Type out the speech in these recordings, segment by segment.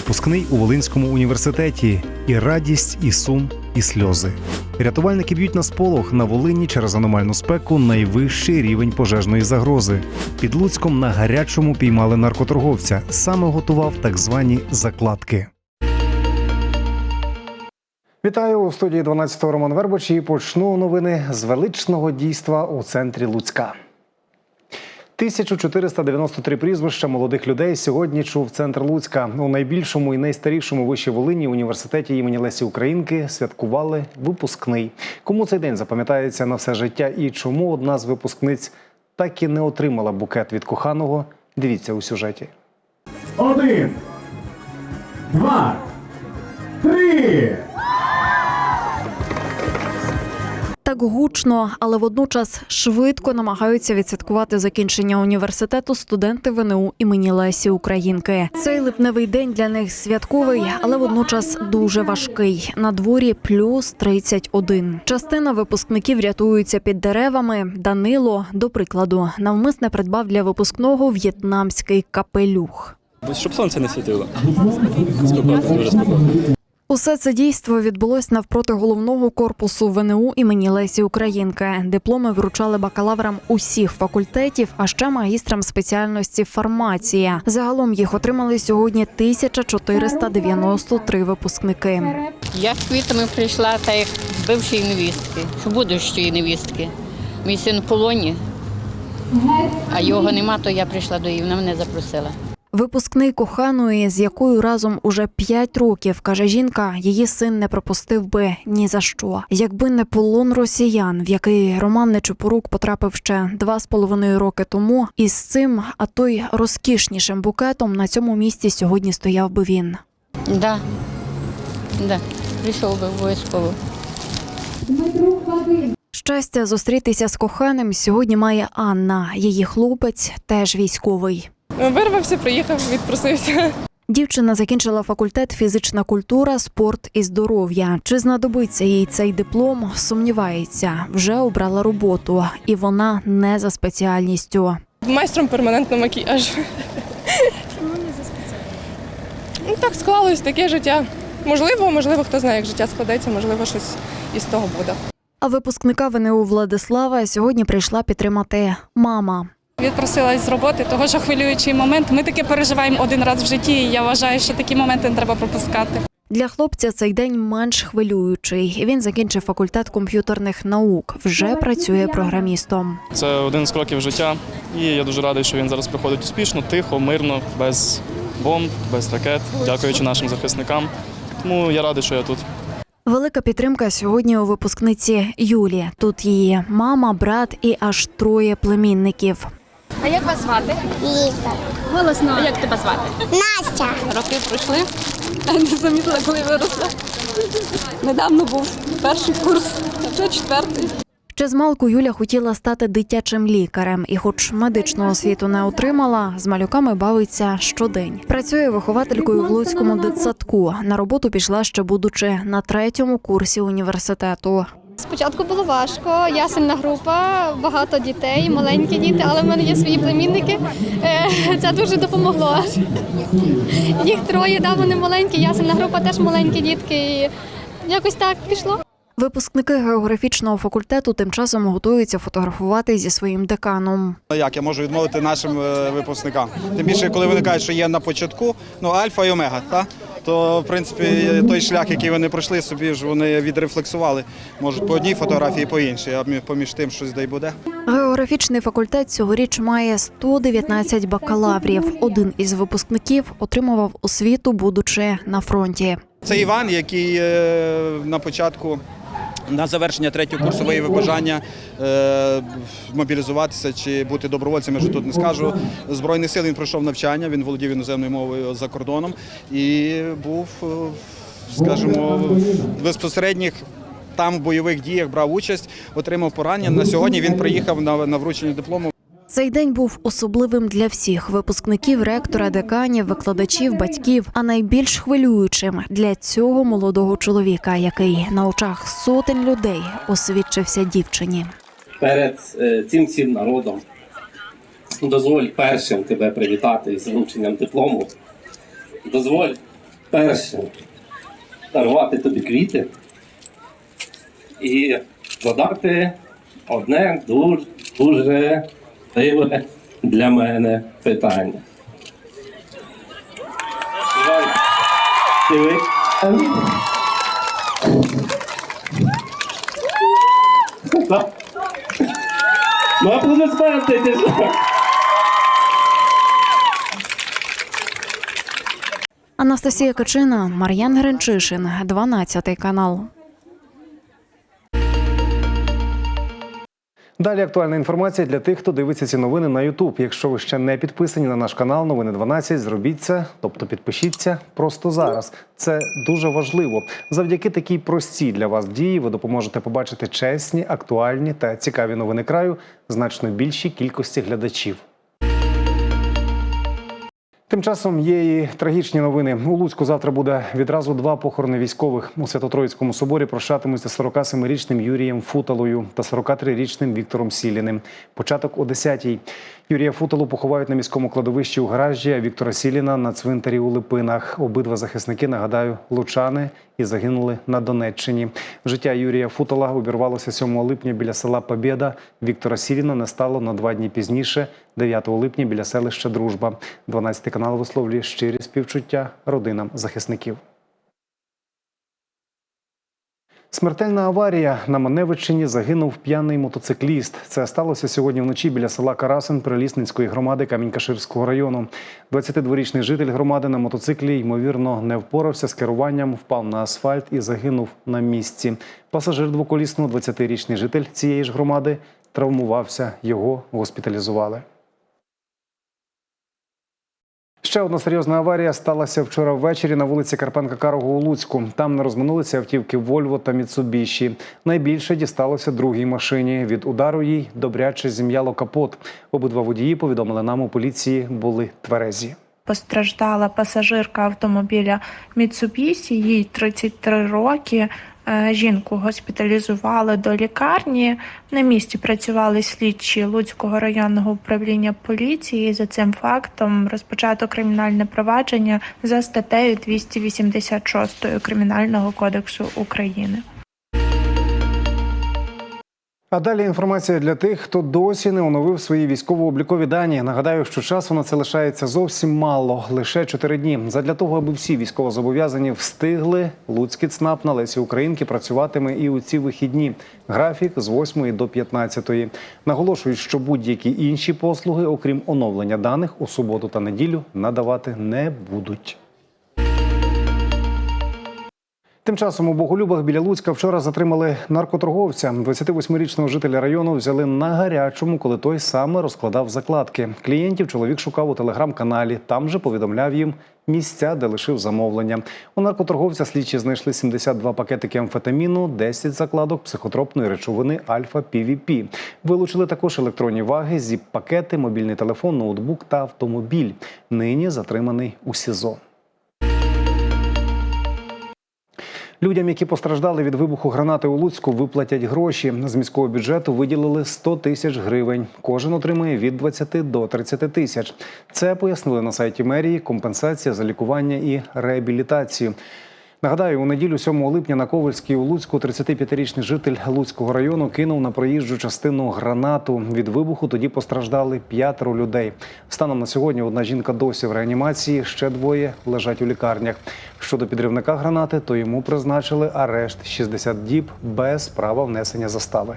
випускний у Волинському університеті. І радість, і сум, і сльози. Рятувальники б'ють на сполох на Волині через аномальну спеку найвищий рівень пожежної загрози. Під Луцьком на гарячому піймали наркоторговця. Саме готував так звані закладки. Вітаю у студії 12-го Роман Вербоч і почну новини з величного дійства у центрі Луцька. 1493 прізвища молодих людей сьогодні чув центр Луцька. У найбільшому і найстарішому виші Волині університеті імені Лесі Українки святкували випускний. Кому цей день запам'ятається на все життя і чому одна з випускниць так і не отримала букет від коханого? Дивіться у сюжеті. Один, два, три. Так гучно, але водночас швидко намагаються відсвяткувати закінчення університету студенти ВНУ імені Лесі Українки. Цей липневий день для них святковий, але водночас дуже важкий. На дворі плюс 31. Частина випускників рятуються під деревами. Данило, до прикладу, навмисне придбав для випускного в'єтнамський капелюх. Щоб сонце не світило. Усе це дійство відбулось навпроти головного корпусу ВНУ імені Лесі Українки. Дипломи вручали бакалаврам усіх факультетів, а ще магістрам спеціальності фармація. Загалом їх отримали сьогодні 1493 випускники. Я з квітами прийшла та як бившої невістки, що будущої невістки. Мій син в полоні, а його нема, то я прийшла до її, вона мене запросила. Випускний коханої, з якою разом уже 5 років, каже жінка, її син не пропустив би ні за що. Якби не полон росіян, в який Роман Нечупорук потрапив ще два з половиною роки тому, і з цим, а то й розкішнішим букетом на цьому місці сьогодні стояв би він. Да. Да. Прийшов би обов'язково. Щастя зустрітися з коханим сьогодні має Анна. Її хлопець теж військовий. Вирвався, приїхав, відпросився. Дівчина закінчила факультет фізична культура, спорт і здоров'я. Чи знадобиться їй цей диплом? Сумнівається, вже обрала роботу, і вона не за спеціальністю. Майстром перманентного макіяжу. Чому не за спеціальністю? Ну так склалось таке життя. Можливо, можливо, хто знає, як життя складеться, можливо, щось із того буде. А випускника ВНУ Владислава сьогодні прийшла підтримати мама. Відпросилась з роботи, того що хвилюючий момент. Ми таке переживаємо один раз в житті. і Я вважаю, що такі моменти не треба пропускати. Для хлопця цей день менш хвилюючий. Він закінчив факультет комп'ютерних наук. Вже працює програмістом. Це один з кроків життя, і я дуже радий, що він зараз проходить успішно, тихо, мирно, без бомб, без ракет, дякуючи нашим захисникам. Тому я радий, що я тут. Велика підтримка сьогодні у випускниці Юлі. Тут її мама, брат і аж троє племінників. А як вас звати? Ліза. Голосно. А як тебе звати? Настя. Роки пройшли, а не замітила, коли виросла. Недавно був перший курс, а вже четвертий. Ще з малку Юля хотіла стати дитячим лікарем, і, хоч медичну освіту не отримала, з малюками бавиться щодень. Працює вихователькою в Луцькому дитсадку. На роботу пішла ще будучи на третьому курсі університету. Спочатку було важко, ясельна група, багато дітей, маленькі діти, але в мене є свої племінники. Е, Це дуже допомогло. Їх троє, да, вони маленькі, ясельна група теж маленькі дітки. І якось так пішло. Випускники географічного факультету тим часом готуються фотографувати зі своїм деканом. Ну, Як я можу відмовити нашим е, випускникам? Тим більше, коли вони кажуть, що є на початку, ну альфа і омега, та? То в принципі той шлях, який вони пройшли, собі ж вони відрефлексували. Можуть по одній фотографії, по іншій, а мі- поміж тим щось дай буде. Географічний факультет цьогоріч має 119 бакалаврів. Один із випускників отримував освіту, будучи на фронті. Це Іван, який е, на початку. На завершення третього курсу виявив бажання е, мобілізуватися чи бути добровольцем, я вже тут не скажу. Збройних сил він пройшов навчання, він володів іноземною мовою за кордоном і був, е, скажімо, в безпосередніх там в бойових діях брав участь, отримав поранення. На сьогодні він приїхав на, на вручення диплому. Цей день був особливим для всіх випускників, ректора, деканів, викладачів, батьків, а найбільш хвилюючим для цього молодого чоловіка, який на очах сотень людей освідчився дівчині. перед е, цим всім народом. Дозволь першим тебе привітати з врученням диплому. Дозволь першим дарувати тобі квіти і задати одне дуже, дуже дивне для мене питання. Ну, аплодисменти, ти? Анастасія Качина, Мар'ян Гринчишин, 12 канал. Далі актуальна інформація для тих, хто дивиться ці новини на YouTube. Якщо ви ще не підписані на наш канал, новини 12, зробіть це, тобто підпишіться просто зараз. Це дуже важливо. Завдяки такій простій для вас дії ви допоможете побачити чесні, актуальні та цікаві новини краю значно більшій кількості глядачів. Тим часом є і трагічні новини. У Луцьку завтра буде відразу два похорони військових. У Свято-Троїцькому соборі прощатимуться з 47-річним Юрієм Футалою та 43-річним Віктором Сіліним. Початок о 10-й. Юрія Футалу поховають на міському кладовищі у гаражі, а Віктора Сіліна на цвинтарі у Липинах. Обидва захисники, нагадаю, лучани і загинули на Донеччині. Життя Юрія Футала обірвалося 7 липня біля села Побєда. Віктора Сіліна не стало на два дні пізніше, 9 липня біля селища Дружба. 12 канал висловлює щирі співчуття родинам захисників. Смертельна аварія на Маневичині загинув п'яний мотоцикліст. Це сталося сьогодні вночі біля села Карасин Прилісницької громади Камінь-Каширського району. 22-річний житель громади на мотоциклі ймовірно не впорався з керуванням, впав на асфальт і загинув на місці. Пасажир двоколісного 20-річний житель цієї ж громади травмувався. Його госпіталізували. Ще одна серйозна аварія сталася вчора ввечері на вулиці Карпенка Карого у Луцьку. Там не розминулися автівки Вольво та Міцубіші. Найбільше дісталося другій машині. Від удару їй добряче зім'яло капот. Обидва водії повідомили нам у поліції були тверезі. Постраждала пасажирка автомобіля Mitsubishi, їй 33 роки. Е, Жінку госпіталізували до лікарні. На місці працювали слідчі Луцького районного управління поліції. За цим фактом розпочато кримінальне провадження за статтею 286 Кримінального кодексу України. А далі інформація для тих, хто досі не оновив свої військово-облікові дані. Нагадаю, що часу на це лишається зовсім мало лише 4 дні. Задля того, аби всі військовозобов'язані встигли, Луцький ЦНАП на Лесі Українки працюватиме і у ці вихідні. Графік з 8 до 15. Наголошують, що будь-які інші послуги, окрім оновлення даних, у суботу та неділю надавати не будуть. Тим часом у Боголюбах біля Луцька вчора затримали наркоторговця. 28-річного жителя району взяли на гарячому, коли той саме розкладав закладки. Клієнтів чоловік шукав у телеграм-каналі. Там же повідомляв їм місця, де лишив замовлення. У наркоторговця слідчі знайшли 72 пакетики амфетаміну, 10 закладок психотропної речовини Альфа пвп Вилучили також електронні ваги, зіп-пакети, мобільний телефон, ноутбук та автомобіль. Нині затриманий у СІЗО. Людям, які постраждали від вибуху гранати у Луцьку, виплатять гроші. З міського бюджету виділили 100 тисяч гривень. Кожен отримує від 20 до 30 тисяч. Це пояснили на сайті мерії. Компенсація за лікування і реабілітацію. Нагадаю, у неділю 7 липня на Ковальській у Луцьку 35-річний житель Луцького району кинув на проїжджу частину гранату. Від вибуху тоді постраждали п'ятеро людей. Станом на сьогодні одна жінка досі в реанімації, ще двоє лежать у лікарнях. Щодо підривника гранати, то йому призначили арешт 60 діб без права внесення застави.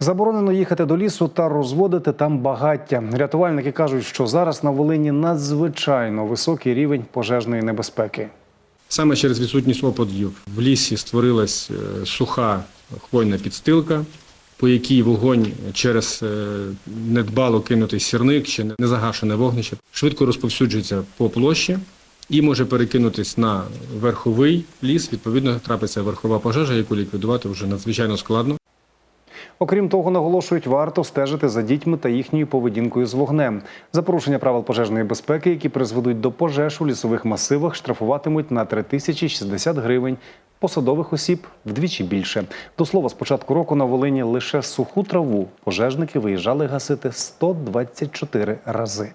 Заборонено їхати до лісу та розводити там багаття. Рятувальники кажуть, що зараз на Волині надзвичайно високий рівень пожежної небезпеки. Саме через відсутність опадів в лісі створилась е, суха хвойна підстилка, по якій вогонь через е, недбало кинутий сірник чи незагашене вогнище швидко розповсюджується по площі і може перекинутись на верховий ліс. Відповідно, трапиться верхова пожежа, яку ліквідувати вже надзвичайно складно. Окрім того, наголошують, варто стежити за дітьми та їхньою поведінкою з вогнем. За порушення правил пожежної безпеки, які призведуть до пожеж у лісових масивах, штрафуватимуть на 3060 гривень. Посадових осіб вдвічі більше. До слова, з початку року на Волині лише суху траву пожежники виїжджали гасити 124 рази.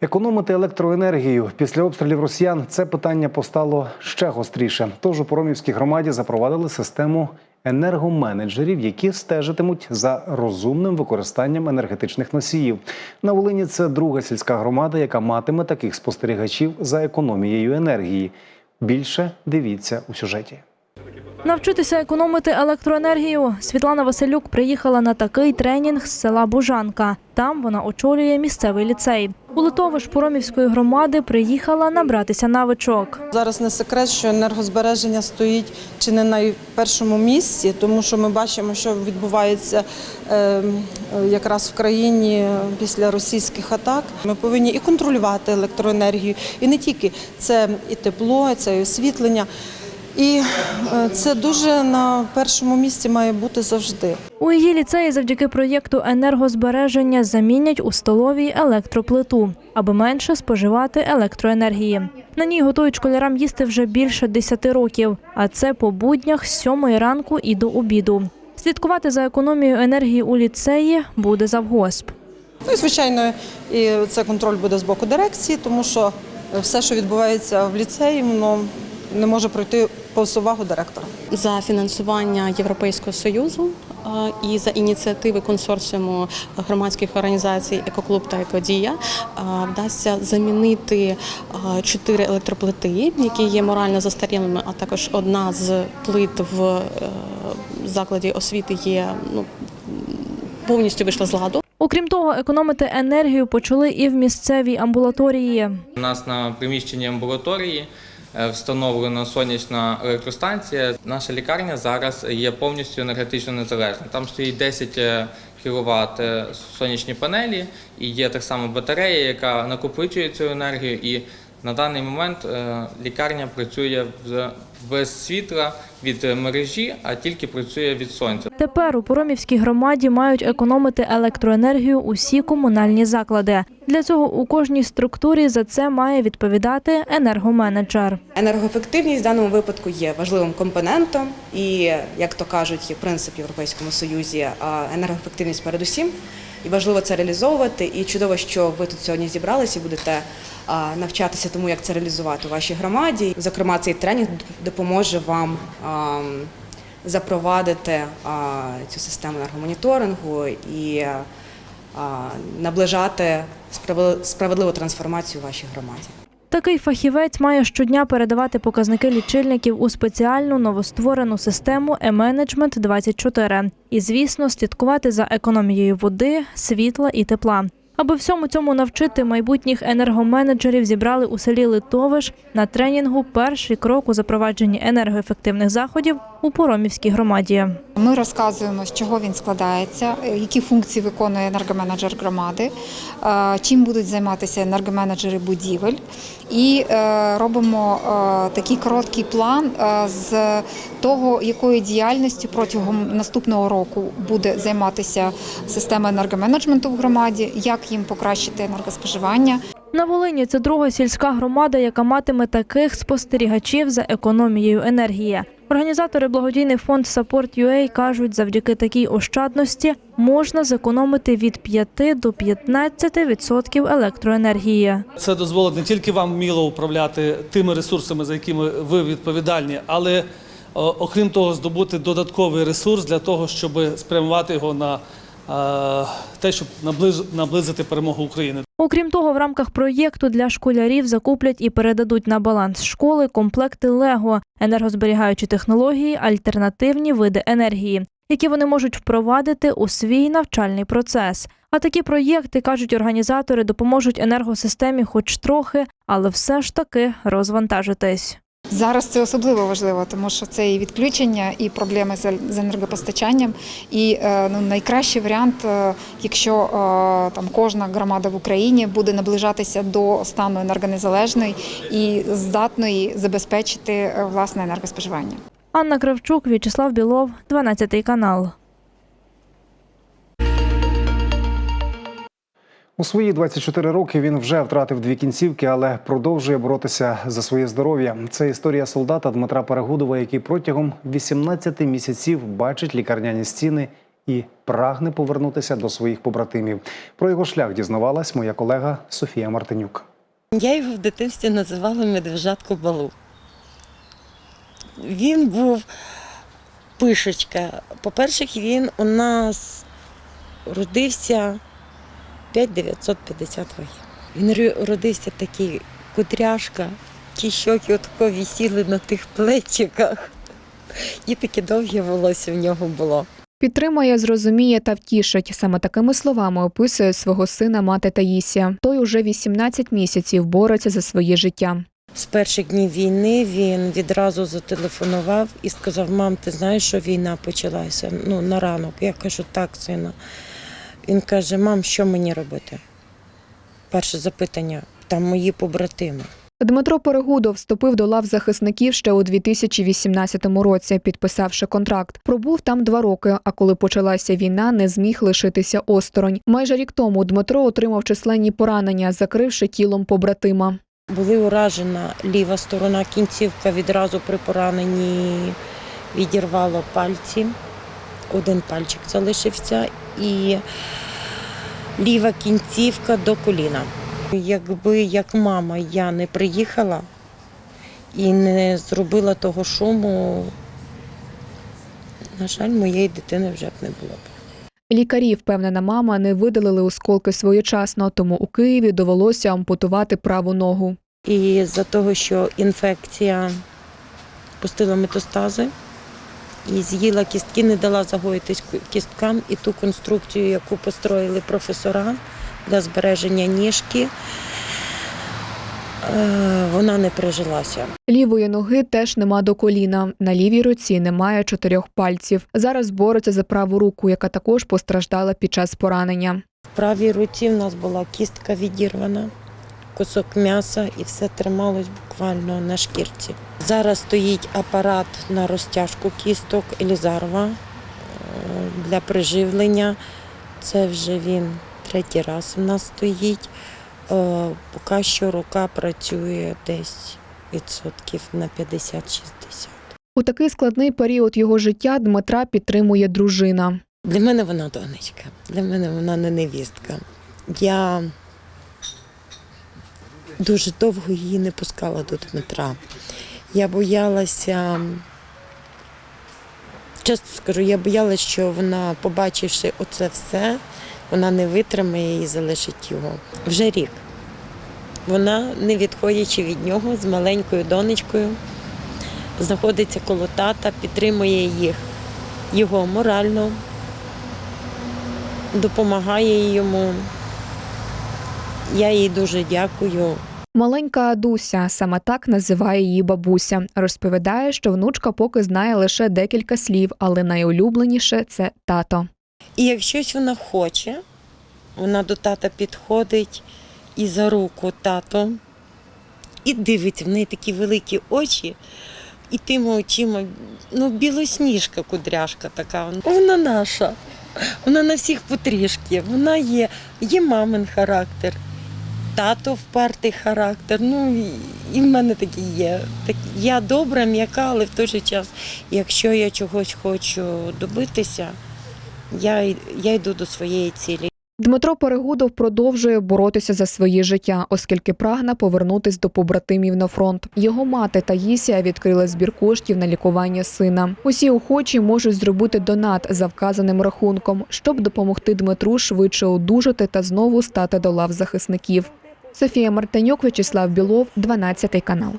Економити електроенергію після обстрілів росіян це питання постало ще гостріше. Тож у Поромівській громаді запровадили систему енергоменеджерів, які стежитимуть за розумним використанням енергетичних носіїв. На Волині це друга сільська громада, яка матиме таких спостерігачів за економією енергії. Більше дивіться у сюжеті. Навчитися економити електроенергію. Світлана Василюк приїхала на такий тренінг з села Бужанка. Там вона очолює місцевий ліцей. У Литовиш Поромівської громади приїхала набратися навичок. Зараз не секрет, що енергозбереження стоїть чи не на першому місці, тому що ми бачимо, що відбувається е, е, якраз в країні після російських атак. Ми повинні і контролювати електроенергію, і не тільки це і тепло, це і освітлення. І е, це дуже на першому місці має бути завжди. У її ліцеї завдяки проєкту енергозбереження замінять у столовій електроплиту, аби менше споживати електроенергії. На ній готують школярам їсти вже більше 10 років, а це по буднях з 7 ранку і до обіду. Слідкувати за економією енергії у ліцеї буде завгосп. Ну і звичайно, і це контроль буде з боку дирекції, тому що все, що відбувається в ліцеї, воно не може пройти повз директора. за фінансування Європейського союзу е, і за ініціативи консорціуму громадських організацій Екоклуб та Екодія е, вдасться замінити е, чотири електроплити, які є морально застарілими, а також одна з плит в закладі освіти є ну повністю вийшла з ладу. Окрім того, економити енергію почали і в місцевій амбулаторії. У нас на приміщенні амбулаторії встановлена сонячна електростанція. Наша лікарня зараз є повністю енергетично незалежна. Там стоїть 10 кВт сонячні панелі і є так само батарея, яка накопичує цю енергію. І на даний момент е, лікарня працює в- без світла від мережі, а тільки працює від сонця. Тепер у Поромівській громаді мають економити електроенергію усі комунальні заклади. Для цього у кожній структурі за це має відповідати енергоменеджер. Енергоефективність в даному випадку є важливим компонентом, і як то кажуть, є принцип в Європейському Союзі а, енергоефективність передусім. І важливо це реалізовувати. І чудово, що ви тут сьогодні зібралися і будете навчатися тому, як це реалізувати у вашій громаді. Зокрема, цей тренінг допоможе вам запровадити цю систему енергомоніторингу і наближати справедливу трансформацію у вашій громаді. Такий фахівець має щодня передавати показники лічильників у спеціальну новостворену систему e-Management 24 і, звісно, слідкувати за економією води, світла і тепла. Аби всьому цьому навчити майбутніх енергоменеджерів зібрали у селі Литовиш на тренінгу перший крок у запровадженні енергоефективних заходів у Поромівській громаді. Ми розказуємо, з чого він складається, е, які функції виконує енергоменеджер громади, е, чим будуть займатися енергоменеджери будівель, і е, робимо такий короткий план з того, якою діяльністю протягом наступного року буде займатися система енергоменеджменту в громаді, як їм покращити енергоспоживання. На Волині це друга сільська громада, яка матиме таких спостерігачів за економією енергії. Організатори благодійний фонд Support.UA кажуть, завдяки такій ощадності можна зекономити від 5 до 15 відсотків електроенергії. Це дозволить не тільки вам вміло управляти тими ресурсами, за якими ви відповідальні, але окрім того, здобути додатковий ресурс для того, щоб спрямувати його на е, те, щоб наблизити перемогу України. Окрім того, в рамках проєкту для школярів закуплять і передадуть на баланс школи комплекти Лего, енергозберігаючі технології, альтернативні види енергії, які вони можуть впровадити у свій навчальний процес. А такі проєкти, кажуть організатори, допоможуть енергосистемі хоч трохи, але все ж таки розвантажитись. Зараз це особливо важливо, тому що це і відключення, і проблеми з енергопостачанням. І е, ну, найкращий варіант, е, якщо е, там кожна громада в Україні буде наближатися до стану енергонезалежної і здатної забезпечити власне енергоспоживання. Анна Кравчук, В'ячеслав Білов, 12 канал. У свої 24 роки він вже втратив дві кінцівки, але продовжує боротися за своє здоров'я. Це історія солдата Дмитра Перегудова, який протягом 18 місяців бачить лікарняні стіни і прагне повернутися до своїх побратимів. Про його шлях дізнавалась моя колега Софія Мартинюк. Я його в дитинстві називала медвежатку балу. Він був пишечка. По-перше, він у нас родився 5950 вагів. Він родився такий кудряшка, ті щоки отако висіли на тих плечиках. І таке довге волосся в нього було. Підтримує, зрозуміє та втішить. Саме такими словами описує свого сина мати Таїсія. Той уже 18 місяців бореться за своє життя. З перших днів війни він відразу зателефонував і сказав: Мам, ти знаєш, що війна почалася? Ну, на ранок. Я кажу, так, сина. Він каже: Мам, що мені робити? Перше запитання, там мої побратими. Дмитро Перегудов вступив до лав захисників ще у 2018 році, підписавши контракт. Пробув там два роки. А коли почалася війна, не зміг лишитися осторонь. Майже рік тому Дмитро отримав численні поранення, закривши тілом побратима. Були уражена ліва сторона, кінцівка відразу при пораненні відірвало пальці. Один пальчик залишився і ліва кінцівка до коліна. Якби як мама я не приїхала і не зробила того шуму, на жаль, моєї дитини вже б не було б. Лікарі, впевнена мама, не видалили осколки своєчасно, тому у Києві довелося ампутувати праву ногу. І за того, що інфекція пустила метастази і з'їла кістки, не дала загоїтись кісткам і ту конструкцію, яку построїли професора для збереження ніжки, е, вона не прижилася. Лівої ноги теж нема до коліна. На лівій руці немає чотирьох пальців. Зараз бореться за праву руку, яка також постраждала під час поранення. В правій руці в нас була кістка відірвана, кусок м'яса і все трималось буквально на шкірці. Зараз стоїть апарат на розтяжку кісток Елізарова е, для приживлення. Це вже він третій раз у нас стоїть. Е, Поки що рука працює десь відсотків на 50-60. У такий складний період його життя Дмитра підтримує дружина. Для мене вона донечка, для мене вона не невістка. Я дуже довго її не пускала до Дмитра. Я боялася, чесно скажу, я боялася, що вона, побачивши оце все, вона не витримає і залишить його. Вже рік. Вона, не відходячи від нього, з маленькою донечкою, знаходиться коло тата, підтримує їх, його морально, допомагає йому. Я їй дуже дякую. Маленька Адуся саме так називає її бабуся. Розповідає, що внучка поки знає лише декілька слів, але найулюбленіше це тато. І як щось вона хоче, вона до тата підходить і за руку тато, і дивиться, в неї такі великі очі, і тими очима, ну, білосніжка кудряшка така. Вона наша. Вона на всіх потрішки. Вона є, є мамин характер, тато впертий характер. Ну і, в мене такий є. Так, я добра, м'яка, але в той же час, якщо я чогось хочу добитися, я, я йду до своєї цілі. Дмитро Перегудов продовжує боротися за своє життя, оскільки прагне повернутись до побратимів на фронт. Його мати Таїсія відкрила збір коштів на лікування сина. Усі охочі можуть зробити донат за вказаним рахунком, щоб допомогти Дмитру швидше одужати та знову стати до лав захисників. Софія Мартинюк, В'ячеслав Білов, 12 канал.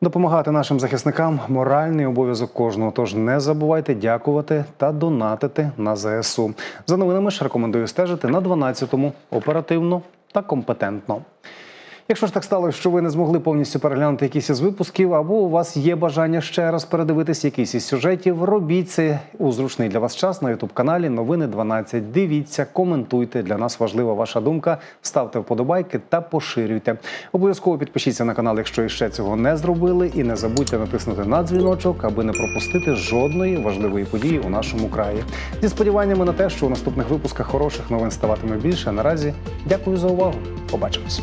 Допомагати нашим захисникам моральний обов'язок кожного. Тож не забувайте дякувати та донатити на ЗСУ. За новинами ж рекомендую стежити на 12-му оперативно та компетентно. Якщо ж так сталося, що ви не змогли повністю переглянути якісь із випусків, або у вас є бажання ще раз передивитись якийсь із сюжетів, робіть це у зручний для вас час на ютуб каналі Новини 12. Дивіться, коментуйте. Для нас важлива ваша думка. Ставте вподобайки та поширюйте. Обов'язково підпишіться на канал, якщо іще цього не зробили, і не забудьте натиснути на дзвіночок, аби не пропустити жодної важливої події у нашому краї. Зі сподіваннями на те, що у наступних випусках хороших новин ставатиме більше. Наразі дякую за увагу. Побачимось.